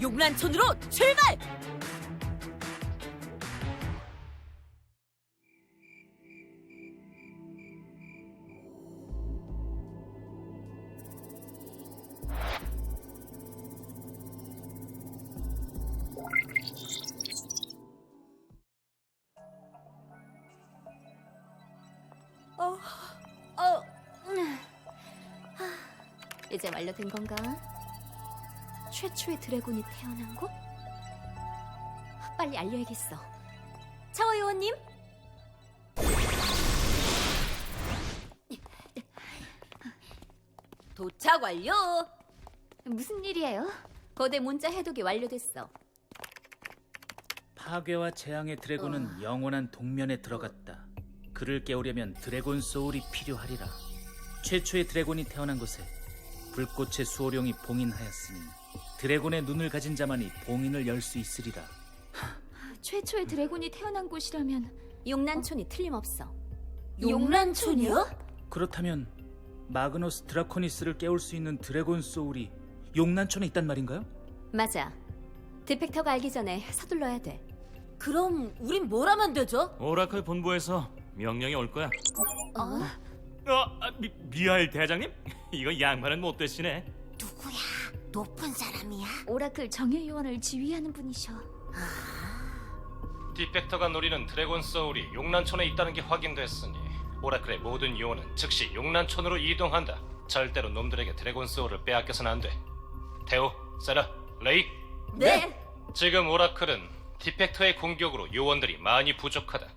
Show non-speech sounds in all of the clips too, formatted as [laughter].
용란촌으로 출발! 어, 어, 음. 이제 완료된 건가? 최초의 드래곤이 태어난 곳? 빨리 알려야겠어. 차워 요원님? 도착 완료! 무슨 일이에요? 거대 문자 해독이 완료됐어. 파괴와 재앙의 드래곤은 영원한 동면에 들어갔다. 그를 깨우려면 드래곤 소울이 필요하리라. 최초의 드래곤이 태어난 곳에 불꽃의 수호령이 봉인하였으니 드래곤의 눈을 가진 자만이 봉인을 열 수 있으리라. 최초의 드래곤이 태어난 곳이라면 용란촌이 틀림없어. 용란촌이요? 그렇다면 마그너스 드라코니스를 깨울 수 있는 드래곤 소울이 용란촌에 있단 말인가요? 맞아. 디펙터가 알기 전에 서둘러야 돼. 그럼 우린 뭘 하면 되죠? 오라클 본부에서 명령이 올 거야. 어? 어, 아, 미, 미하엘 대장님? [laughs] 이거 양반은 못 되시네. 높은 사람이야? 오라클 정예 요원을 지휘하는 분이셔. 디펙터가 노리는 드래곤 소울이 용란촌에 있다는 게 확인됐으니 오라클의 모든 요원은 즉시 용란촌으로 이동한다. 절대로 놈들에게 드래곤 소울을 빼앗겨선 안 돼. 테오, 세라, 레이. 네. 지금 오라클은 디펙터의 공격으로 요원들이 많이 부족하다.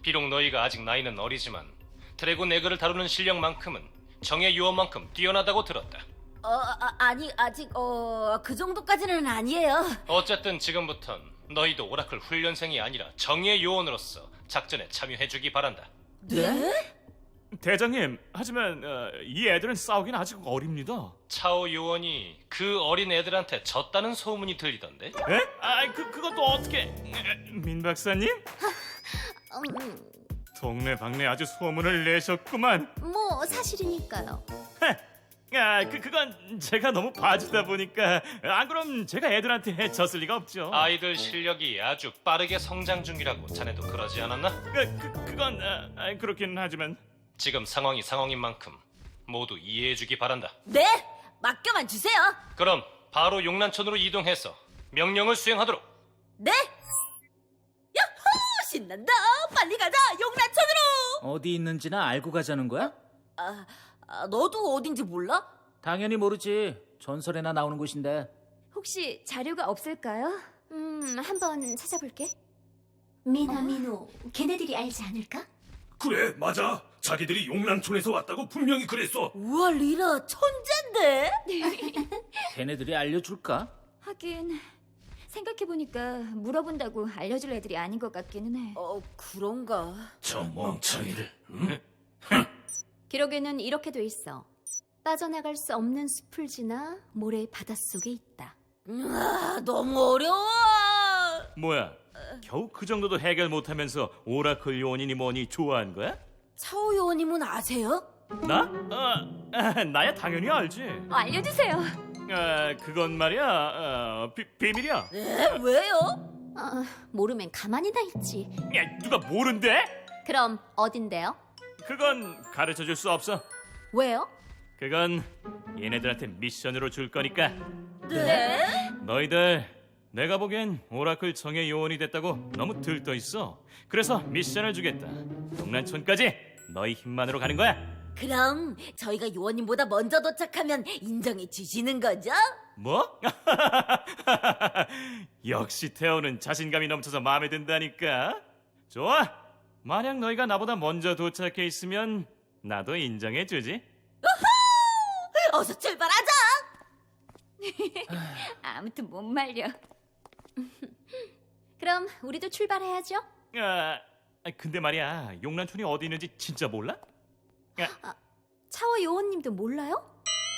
비록 너희가 아직 나이는 어리지만 드래곤 에그를 다루는 실력만큼은 정예 요원만큼 뛰어나다고 들었다. 어, 아, 아니 아직 어, 그 정도까지는 아니에요. 어쨌든 지금부턴 너희도 오라클 훈련생이 아니라 정예 요원으로서 작전에 참여해주기 바란다. 네? 대장님, 하지만 어, 이 애들은 싸우긴 아직 어립니다. 차오 요원이 그 어린 애들한테 졌다는 소문이 들리던데? 에? 아, 그 그것도 어떻게? 민 박사님? 음, 동네 방네 아주 소문을 내셨구만. 뭐 사실이니까요. 헤, 아, 그 그건 제가 너무 봐주다 보니까 안 그럼 제가 애들한테 졌을 리가 없죠. 아이들 실력이 아주 빠르게 성장 중이라고 자네도 그러지 않았나? 그, 그 그건 아, 아, 그렇긴 하지만 지금 상황이 상황인 만큼 모두 이해해주기 바란다. 네? 맡겨만 주세요. 그럼 바로 용란촌으로 이동해서 명령을 수행하도록. 네? 야호! 신난다. 빨리 가자. 용란촌으로. 어디 있는지나 알고 가자는 거야? 아, 아, 너도 어딘지 몰라? 당연히 모르지. 전설에나 나오는 곳인데. 혹시 자료가 없을까요? 음, 한번 찾아볼게. 미나 미노, 걔네들이 알지 않을까? 그래 맞아 자기들이 용란촌에서 왔다고 분명히 그랬어 우와 리라 천재인데? [laughs] 걔네들이 알려줄까? 하긴 생각해보니까 물어본다고 알려줄 애들이 아닌 것 같기는 해. 어 그런가? 저 멍청이들 응? 기록에는 이렇게 돼 있어. 빠져나갈 수 없는 숲을 지나 모래의 바닷속에 있다. 으아, 너무 어려워. 뭐야? 겨우 그 정도도 해결 못하면서 오라클 요원이니 뭐니 좋아한 거야? 차오 요원님은 아세요? 나? 아, 아, 나야 당연히 알지. 어, 알려주세요. 아, 그건 말이야. 아, 비, 비밀이야. 네? 왜요? 어, 모르면 가만히 나 있지. 야, 누가 모른대? 그럼 어딘데요? 그건 가르쳐 줄 수 없어. 왜요? 그건 얘네들한테 미션으로 줄 거니까. 네? 너희들 내가 보기엔 오라클 정의 요원이 됐다고 너무 들떠 있어. 그래서 미션을 주겠다. 동란촌까지 너희 힘만으로 가는 거야. 그럼 저희가 요원님보다 먼저 도착하면 인정해 주시는 거죠? 뭐? [laughs] 역시 태호는 자신감이 넘쳐서 마음에 든다니까. 좋아. 만약 너희가 나보다 먼저 도착해 있으면 나도 인정해 주지. 어서 출발하자. [laughs] 아무튼 못 말려. [laughs] 그럼 우리도 출발해야죠. 아, 근데 말이야. 용란촌이 어디 있는지 진짜 몰라? 차워 요원님도 몰라요?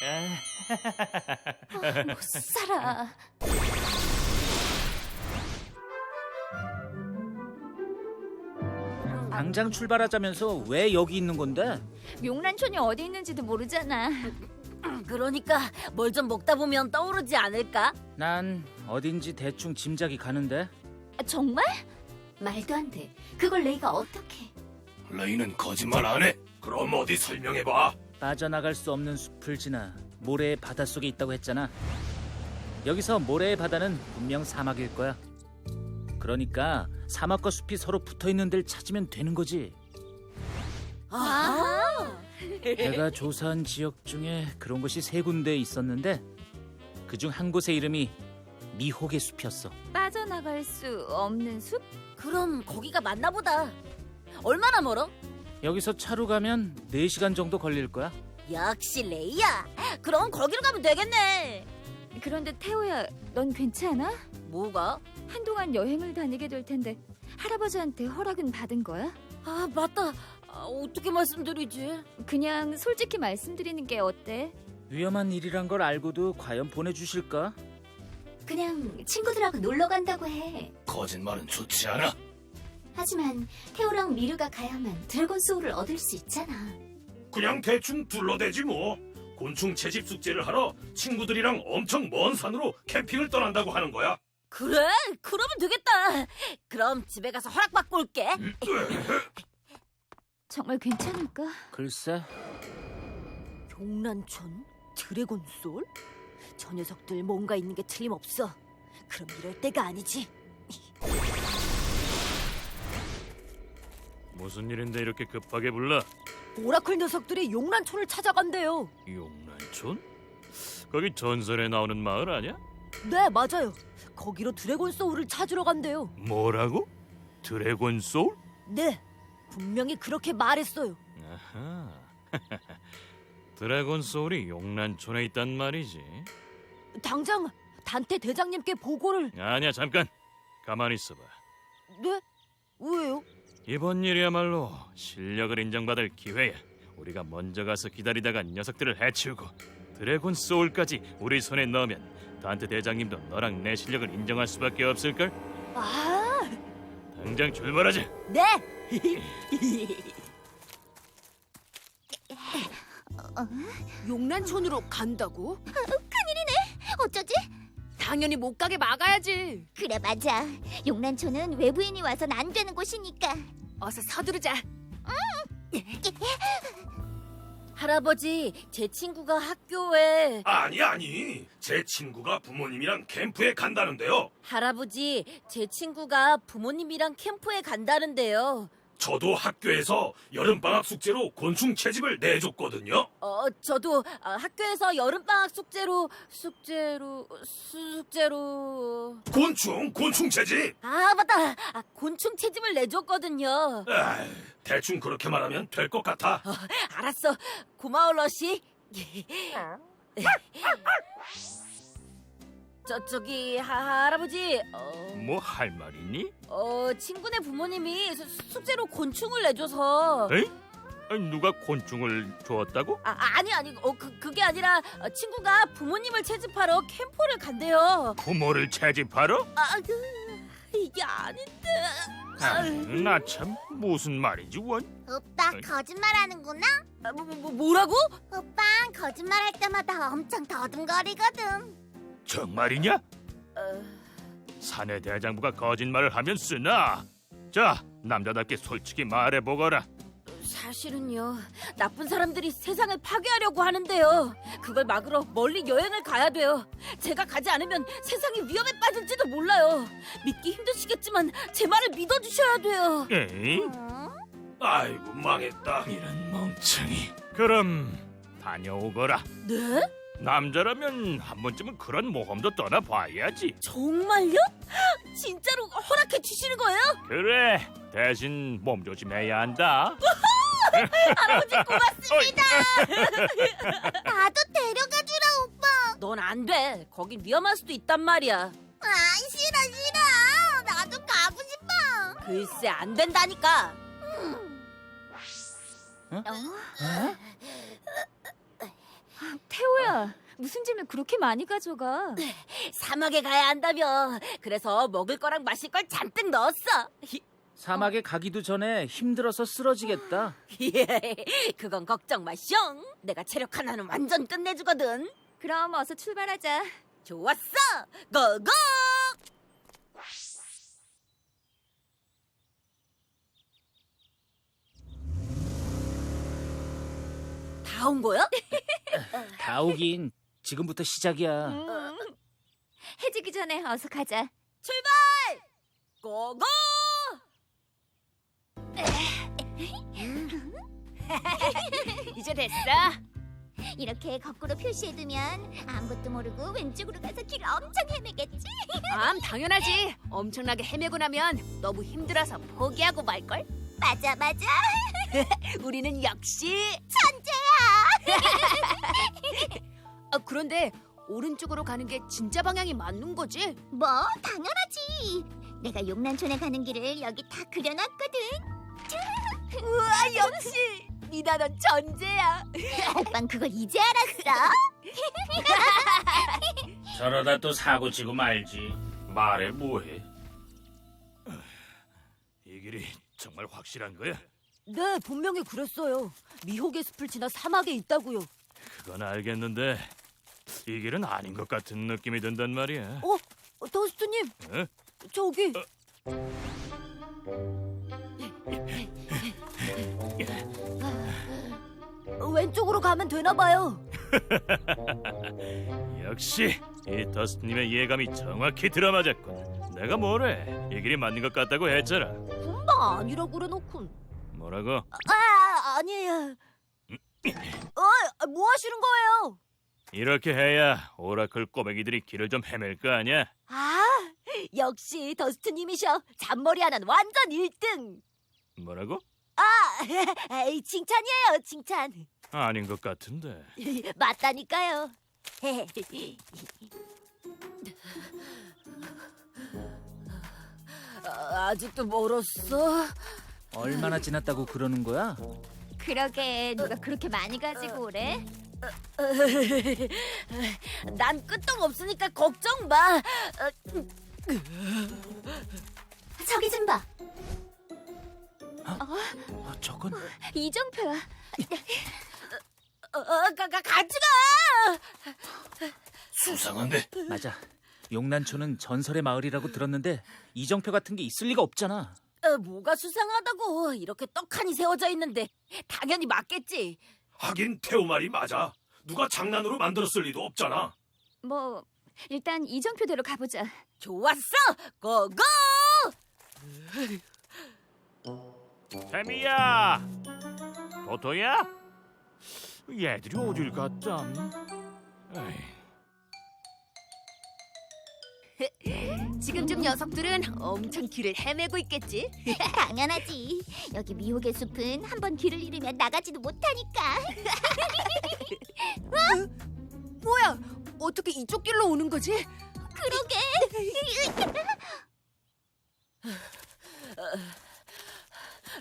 아, [laughs] 아, 못 살아. 당장 출발하자면서 왜 여기 있는 건데? 용란촌이 어디 있는지도 모르잖아. [clears throat] 그러니까 뭘 좀 먹다 보면 떠오르지 않을까? 난 어딘지 대충 짐작이 가는데 아, 정말? 말도 안 돼. 그걸 레이가 어떻게? 레이는 거짓말 안 해. 그럼 어디 설명해 봐. 빠져나갈 수 없는 숲을 지나 모래의 바닷속에 있다고 했잖아. 여기서 모래의 바다는 분명 사막일 거야. 그러니까 사막과 숲이 서로 붙어 있는 데를 찾으면 되는 거지. 아, 내가 조사한 지역 중에 그런 곳이 세 군데 있었는데 그 중 한 곳의 이름이 미혹의 숲이었어. 빠져나갈 수 없는 숲? 그럼 거기가 맞나 보다. 얼마나 멀어? 여기서 차로 가면 4시간 정도 걸릴 거야. 역시 레이야. 그럼 거기로 가면 되겠네. 그런데 태호야, 넌 괜찮아? 뭐가? 한동안 여행을 다니게 될 텐데 할아버지한테 허락은 받은 거야? 아 맞다. 아, 어떻게 말씀드리지? 그냥 솔직히 말씀드리는 게 어때? 위험한 일이란 걸 알고도 과연 보내주실까? 그냥 친구들하고 놀러 간다고 해. 거짓말은 좋지 않아. 하지만 태호랑 미르가 가야만 드래곤 소울을 얻을 수 있잖아. 그냥 대충 둘러대지 뭐. 곤충 채집 숙제를 하러 친구들이랑 엄청 먼 산으로 캠핑을 떠난다고 하는 거야. 그래? 그러면 되겠다. 그럼 집에 가서 허락받고 올게. 정말 괜찮을까? 글쎄, 용란촌? 드래곤 소울? 저 녀석들 뭔가 있는 게 틀림없어. 그럼 이럴 때가 아니지. 무슨 일인데 이렇게 급하게 불러? 오라클 녀석들이 용란촌을 찾아간대요. 용란촌? 거기 전설에 나오는 마을 아니야? 네, 맞아요. 거기로 드래곤 소울을 찾으러 간대요. 뭐라고? 드래곤 소울? 네, 분명히 그렇게 말했어요. 아하. [laughs] 드래곤 소울이 용란촌에 있단 말이지. 당장 단테 대장님께 보고를. 아니야 잠깐 가만히 있어봐. 네? 왜요? 이번 일이야말로 실력을 인정받을 기회야. 우리가 먼저 가서 기다리다가 녀석들을 해치우고 드래곤 소울까지 우리 손에 넣으면 단테 대장님도 너랑 내 실력을 인정할 수밖에 없을걸. 아, 당장 출발하자. 네. [laughs] 용란촌으로 간다고? 어쩌지? 당연히 못 가게 막아야지. 그래 맞아. 용란촌은 외부인이 와선 안 되는 곳이니까. 어서 서두르자. [laughs] 할아버지, 제 친구가 학교에 아니 아니. 제 친구가 부모님이랑 캠프에 간다는데요. 할아버지, 제 친구가 부모님이랑 캠프에 간다는데요. 저도 학교에서 여름방학 숙제로 곤충 채집을 내줬거든요. 어, 저도 어, 학교에서 여름방학 숙제로 숙제로 숙제로 곤충, 곤충 채집. 아 맞다 아, 곤충 채집을 내줬거든요. 에이, 대충 그렇게 말하면 될 것 같아. 어, 알았어, 고마워 러시. [laughs] 저 저기 하, 할아버지, 어, 뭐 할 말이니? 어 친구네 부모님이 수- 숙제로 곤충을 내줘서. 에이? 아니, 누가 곤충을 주었다고? 아, 아니 아니 어 그, 그게 아니라 어, 친구가 부모님을 채집하러 캠프를 간대요. 부모를 채집하러? 아, 그, 이게 아닌데. 나참 무슨 말이지 원? 오빠 어이. 거짓말하는구나. 아, 뭐, 뭐, 뭐라고? 오빠 거짓말할 때마다 엄청 더듬거리거든. 정말이냐? 어, 사내 대장부가 거짓말을 하면 쓰나? 자, 남자답게 솔직히 말해보거라. 사실은요. 나쁜 사람들이 세상을 파괴하려고 하는데요. 그걸 막으러 멀리 여행을 가야 돼요. 제가 가지 않으면 세상이 위험에 빠질지도 몰라요. 믿기 힘드시겠지만 제 말을 믿어주셔야 돼요. 에이? 응? 아이고 망했다. 이런 멍청이. 그럼 다녀오거라. 네? 남자라면 한 번쯤은 그런 모험도 떠나봐야지. 정말요? [gasps] 진짜로 허락해 주시는 거예요? 그래, 대신 몸 조심해야 한다. 할아버지 고맙습니다. [laughs] 나도 데려가 주라 오빠. 넌 안 돼. 거긴 위험할 수도 있단 말이야. 아 싫어 싫어. 나도 가고 싶어. 글쎄 안 된다니까. 태호야, 무슨 짐을 그렇게 많이 가져가? [laughs] 사막에 가야 한다며. 그래서 먹을 거랑 마실 걸 잔뜩 넣었어. 사막에 가기도 전에 힘들어서 쓰러지겠다. [laughs] 그건 걱정 마, 숑. 내가 체력 하나는 완전 끝내주거든. 그럼 어서 출발하자. 좋았어, 고고! 다 온 거야? [laughs] 다 오긴 지금부터 시작이야. 해지기 전에 어서 가자. 고고! [laughs] 이제 됐어. 이렇게 거꾸로 표시해두면 아무것도 모르고 왼쪽으로 가서 길을 엄청 헤매겠지? [laughs] 암 당연하지. 엄청나게 헤매고 나면 너무 힘들어서 포기하고 말걸. 맞아 맞아. 우리는 역시. [laughs] 아, 그런데 오른쪽으로 가는 게 진짜 방향이 맞는 거지? 뭐 당연하지. 내가 용란촌에 가는 길을 여기 다 그려놨거든. [laughs] 우와 역시 미나 넌 전제야. [laughs] 오빤 그걸 이제 알았어? 저러다 또 사고 치고 말지. 말해 뭐해? 이 길이 정말 확실한 거야? 네, 분명히 그랬어요. 미혹의 숲을 지나 사막에 있다고요. 그건 알겠는데 이 길은 아닌 것 같은 느낌이 든단 말이야. 어, 더스트님, 어? 저기. 왼쪽으로 가면 되나 봐요. [laughs] 역시 이 더스트님의 예감이 정확히 들어맞았군. 내가 뭐래? 이 길이 맞는 것 같다고 했잖아. 금방 아니라고 그래놓군. 뭐라고? 아, 아니에요. [clears throat] 어, 뭐 하시는 거예요? 이렇게 해야 오라클 꼬맹이들이 길을 좀 헤맬 거 아니야? 아, 역시 더스트님이셔. 잔머리 하나는 완전 1등. 뭐라고? 아, [laughs] 에이, 칭찬이에요, 칭찬. 아닌 것 같은데. [laughs] 맞다니까요. 아, [laughs] 아직도 멀었어? 얼마나 지났다고 그러는 거야? 그러게 누가 그렇게 많이 가지고 오래? [laughs] 난 끄떡 없으니까 걱정 마. 저기 좀 봐. 어, 저건 이정표야. 어, 어, 가, 가, 같이 가. 수상한데. 맞아. 용란초는 전설의 마을이라고 들었는데 이정표 같은 게 있을 리가 없잖아. 어, 뭐가 수상하다고 이렇게 떡하니 세워져 있는데 당연히 맞겠지. 하긴 태우 말이 맞아. 누가 장난으로 만들었을 리도 없잖아. 뭐 일단 이정표대로 가보자. 좋았어, 고고. 태미야! 도토야? 얘들이 어딜 갔담? 에이, [laughs] 지금쯤 녀석들은 엄청 길을 헤매고 있겠지. [laughs] 당연하지. 여기 미혹의 숲은 한 번 길을 잃으면 나가지도 못하니까. [laughs] 뭐야? 어떻게 이쪽 길로 오는 거지? 그러게.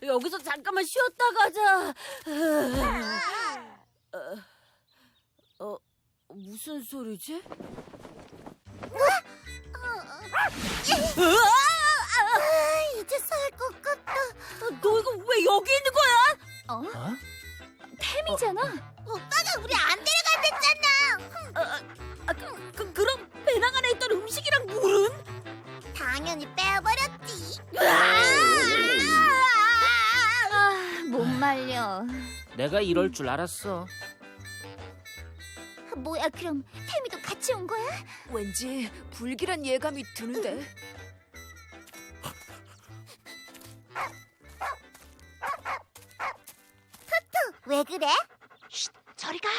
여기서 잠깐만 쉬었다 가자. 어, 어, 무슨 소리지? 아, 이제 살것 같다. 너 이거 왜 여기 있는 거야? 어? 어? 템이잖아. 오빠가 우리 안 데려간댔잖아. 아, 그, 그, 그럼 배낭 안에 있던 음식이랑 물은? 당연히 빼버렸지. 아, 못 말려. 내가 이럴 줄 알았어. 뭐야, 그럼 템이도 같이 온 거야? 왠지 불길한 예감이 드는데. 왜 그래? 저리 가.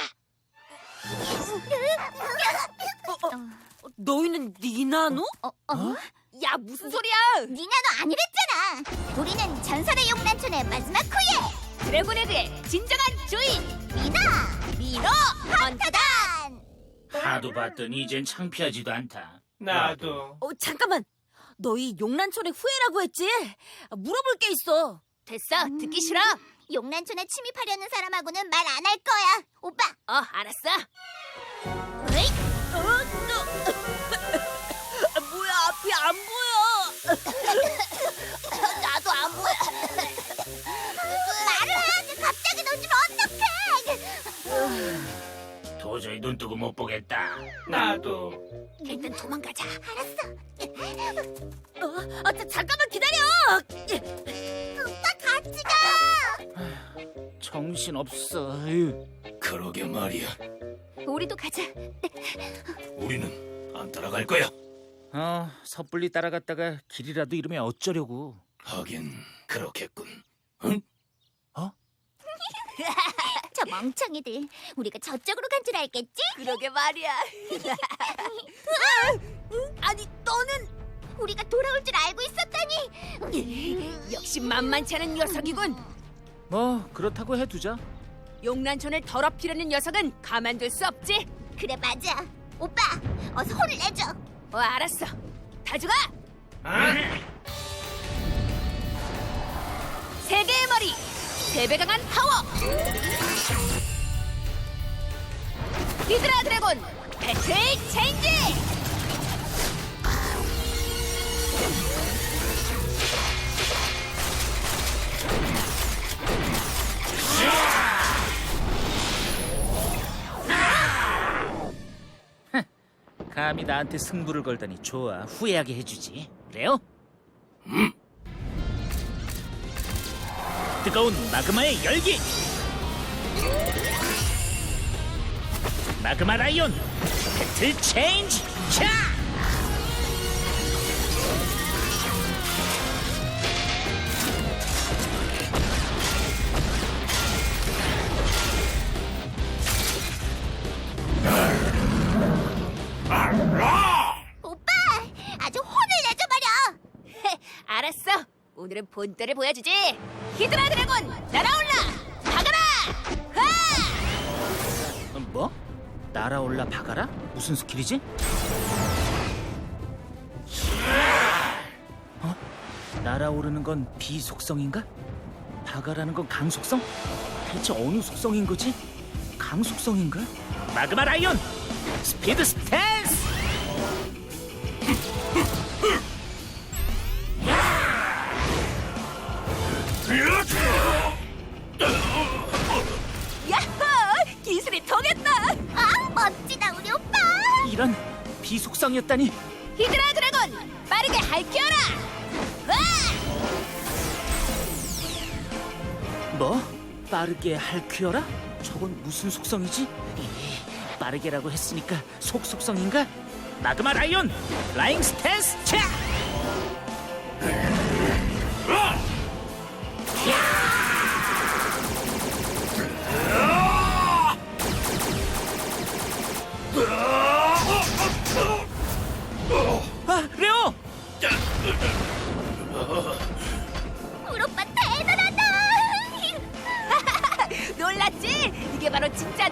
너희는 니나노? 어, 어? 야 무슨 소리야? 니나도 아니랬잖아. 우리는 전설의 용란촌의 마지막 후예 드래곤에게 진정한 주인 미나 미노 헌터단. 하도 봤더니 이젠 창피하지도 않다. 나도. 어, 잠깐만. 너희 용란촌의 후예라고 했지? 물어볼 게 있어. 됐어 듣기 싫어. 용란촌에 침입하려는 사람하고는 말 안 할 거야. 오빠. 어 알았어. 으이. 도망가자. 어, 어, 자, 잠깐만 기다려. 오빠 같이 가. 정신 없어. 그러게 말이야. 우리도 가자. 우리는 안 따라갈 거야. 어, 섣불리 따라갔다가 길이라도 잃으면 어쩌려고. 하긴 그렇겠군. 응? [laughs] 저 멍청이들. 우리가 저쪽으로 간 줄 알겠지? 그러게 말이야. [laughs] 아니 너는 우리가 돌아올 줄 알고 있었다니. [laughs] 역시 만만치 않은 녀석이군. 뭐 그렇다고 해두자. 용란촌을 더럽히려는 녀석은 가만둘 수 없지. 그래 맞아. 오빠, 어서 혼을 내줘. 어 알았어. 다주가 세 개의 머리, 세배 강한 파워. 히드라 드래곤 배틀 체인지. 감히 나한테 승부를 걸다니 좋아. 후회하게 해주지. 그래요? 뜨거운 마그마의 열기. 마그마 라이온 배틀 체인지. 차! 본때를 보여주지. 히드라 드래곤 날아올라. 박아라. 하! 어, 뭐? 날아올라 박아라? 무슨 스킬이지? 어? 날아오르는 건 비속성인가? 박아라는 건 강속성? 대체 어느 속성인 거지? 강속성인가? 마그마 라이온! 스피드 스탠 비속성이었다니 히드라 드래곤 빠르게 할퀴어라. 와! 뭐? 빠르게 할퀴어라? 저건 무슨 속성이지? 이, 빠르게라고 했으니까 속속성인가? 마그마 라이온 라잉 스탠스 차!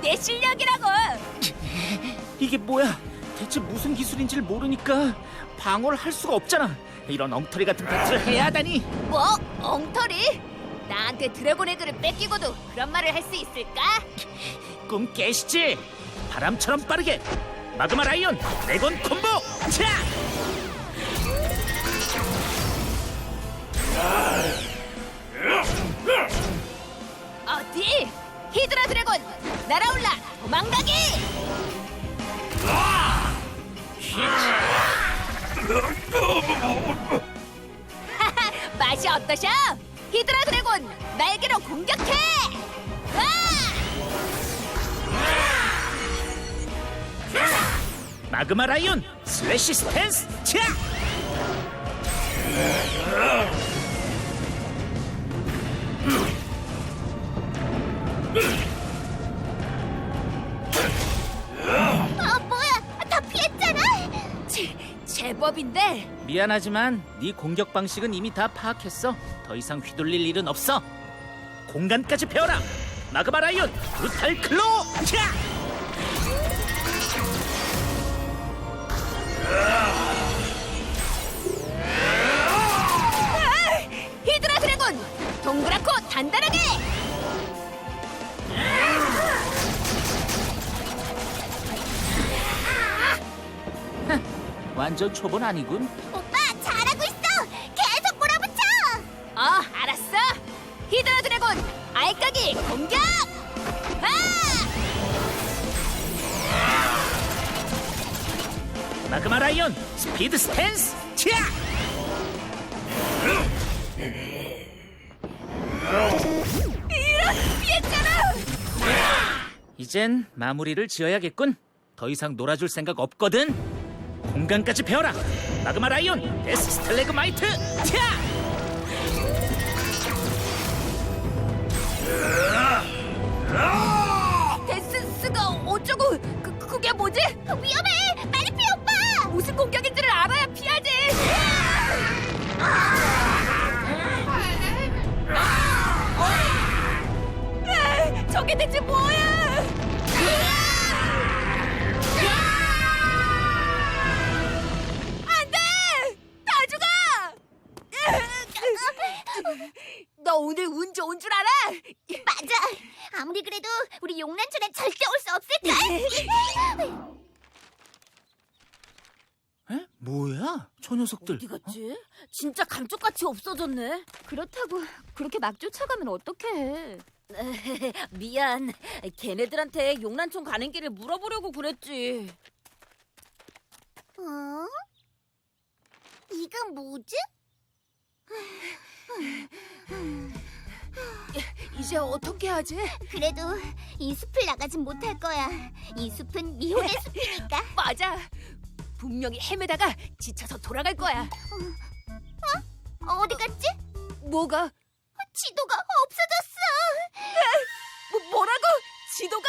내 실력이라고. 이게 뭐야? 대체 무슨 기술인지를 모르니까 방어를 할 수가 없잖아. 이런 엉터리 같은 배틀을 해야 하다니. 뭐? 엉터리? 나한테 드래곤 에그를 뺏기고도 그런 말을 할 수 있을까? 꿈 깨시지. 바람처럼 빠르게. 마그마 라이온 드래곤 콤보. 차! 어디? 히드라 드래곤 날아올라 도망가기! [laughs] 맛이 어떠셔? 히드라 드래곤 날개로 공격해! 와! 마그마 라이온 슬래시 스탠스. 차! 제법인데 미안하지만 네 공격 방식은 이미 다 파악했어. 더 이상 휘둘릴 일은 없어. 공간까지 배워라. 마그마 라이온 브루탈 클로. 히드라 드래곤 동그랗고 단단하게! 완전 초본 아니군. 오빠 잘하고 있어. 계속 몰아붙여. 어 알았어 히드라 드래곤 알까기 공격! 아! 마그마 라이온 스피드 스탠스 차! 이젠 마무리를 지어야겠군. 더 이상 놀아줄 생각 없거든. 공간까지 배워라. 마그마 라이온 데스 스텔레그마이트 차! 진짜 감쪽같이 없어졌네. 그렇다고 그렇게 막 쫓아가면 어떡해? [laughs] 미안. 걔네들한테 용란촌 가는 길을 물어보려고 그랬지. 어? 이건 뭐지? [laughs] 이제 어떻게 하지? 그래도 이 숲을 나가진 못할 거야. 이 숲은 미혼의 [laughs] 숲이니까. 맞아. 분명히 헤매다가 지쳐서 돌아갈 거야. 어디 갔지? 뭐가? 지도가 없어졌어. 뭐, 뭐라고? 지도가?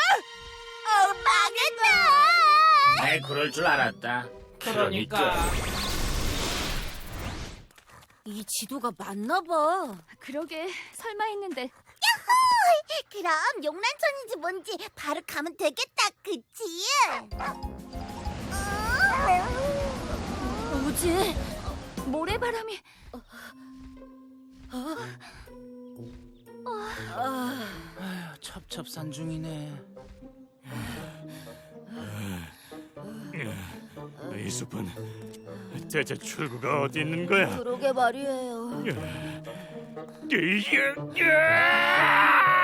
어, 망했다. 에 그럴 줄 알았다. 그러니까. 이 지도가 맞나 봐. 그러게 설마 했는데 그럼 용란천인지 뭔지 바로 가면 되겠다. 그치? 뭐지? 모래바람이 아, 첩첩산 중이네. 이 숲은 대체 출구가 어디 있는 거야? 그러게 말이에요. 이게- 야!